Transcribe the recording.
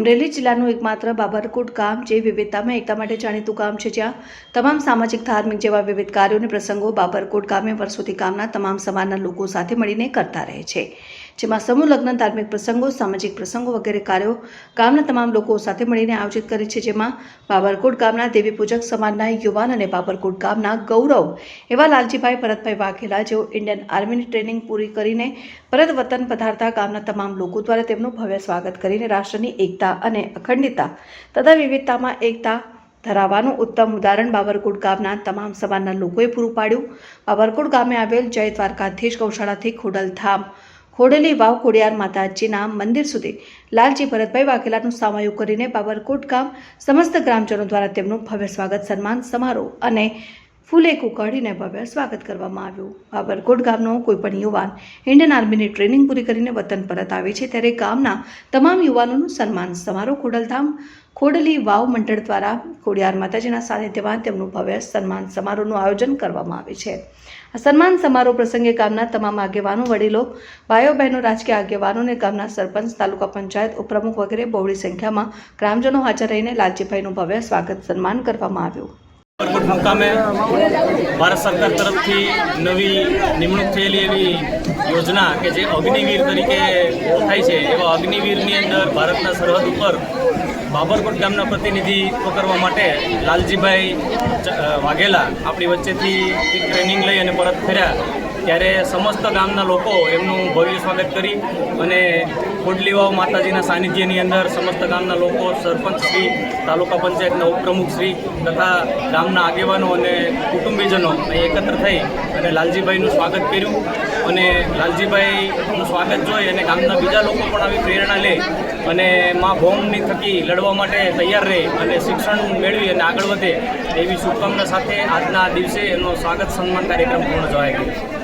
અમરેલી જિલ્લાનું એકમાત્ર બાબરકોટ ગામ જે વિવિધતામાં એકતા માટે જાણીતું ગામ છે જ્યાં તમામ સામાજિક, ધાર્મિક જેવા વિવિધ કાર્યો અને પ્રસંગો બાબરકોટ ગામે વર્ષોથી ગામના તમામ સમાજના લોકો સાથે મળીને કરતા રહે છે. જેમાં સમૂહ લગ્ન, ધાર્મિક પ્રસંગો, સામાજિક પ્રસંગો વગેરે કાર્યો ગામના તમામ લોકો સાથે મળીને આયોજિત કરે છે, જેમાં બાબરકોટ ગામના દેવી પૂજક સમાજના યુવાન અને બાબરકોટ ગામના ગૌરવ એવા લાલજીભાઈ ભરતભાઈ વાઘેલા, જેઓ ઇન્ડિયન આર્મીની ટ્રેનિંગ પૂરી કરીને પરત વતન પધારતા ગામના તમામ લોકો દ્વારા તેમનું ભવ્ય સ્વાગત કરીને રાષ્ટ્રની એકતા અને અખંડિતતા તથા વિવિધતામાં એકતા ધરાવવાનું ઉત્તમ ઉદાહરણ બાબરકોટ ગામના તમામ સમાજના લોકોએ પૂરું પાડ્યું. બાબરકોટ ગામે આવેલ જય દ્વારકાધીશ ગૌશાળાથી ખોડલધામ ખોડેલી વાવ ખોડિયાર માતાજીના મંદિર સુધી લાલજી ભરતભાઈ વાઘેલાનું સામયું કરીને બાબરકોટ ગામ સમસ્ત ગ્રામજનો દ્વારા તેમનું ભવ્ય સ્વાગત સન્માન સમારોહ અને ફૂલે કુકાડીને ભવ્ય સ્વાગત કરવામાં આવ્યું. બાબરકોટ ગામનો કોઈપણ યુવાન ઇન્ડિયન આર્મીની ટ્રેનિંગ પૂરી કરીને વતન પરત આવે છે ત્યારે ગામના તમામ યુવાનોનું સન્માન સમારોહ ખોડલધામ ખોડલી વાવ મંડળ દ્વારા ખોડિયાર માતાજીના સાનિધ્યમાં તેમનું ભવ્ય સન્માન સમારોહનું આયોજન કરવામાં આવે છે. આ સન્માન સમારોહ પ્રસંગે ગામના તમામ આગેવાનો, વડીલો, ભાઈઓ, બહેનો, રાજકીય આગેવાનોને ગામના સરપંચ, તાલુકા પંચાયત ઉપપ્રમુખ વગેરે બહોળી સંખ્યામાં ગ્રામજનો હાજર રહીને લાલજીભાઈનું ભવ્ય સ્વાગત સન્માન કરવામાં આવ્યું. ઉપરકોટ મુકામે ભારત સરકાર તરફથી નવી નિમણૂક થયેલી એવી યોજના કે જે અગ્નિવીર તરીકે ઓળખાય છે, એવા અગ્નિવીરની અંદર ભારતના સરહદ ઉપર બાબરકોટ ગામના પ્રતિનિધિત્વ કરવા માટે લાલજીભાઈ વાઘેલા આપણી વચ્ચેથી ટ્રેનિંગ લઈ અને પરત ફર્યા. ત્યારે સમસ્ત ગામના લોકો એમનું ભવ્ય સ્વાગત કરી અને ખોડલીવાવ માતાજીના સાનિધ્યની અંદર સમસ્ત ગામના લોકો, સરપંચ શ્રી, તાલુકા પંચાયતના ઉપપ્રમુખ શ્રી તથા ગામના આગેવાનો અને કુટુંબીજનો એકત્ર થઈ અને લાલજીભાઈનું સ્વાગત કર્યું અને લાલજીભાઈનું સ્વાગત જોઈ અને ગામના બીજા લોકો પણ આવી પ્રેરણા લે અને મા ભોમની થકી લડવા માટે તૈયાર રહે અને શિક્ષણ મેળવી અને આગળ વધે એવી શુભકામના સાથે આજના દિવસે એનો સ્વાગત સન્માન કાર્યક્રમ પૂર્ણ જવાઈ ગયો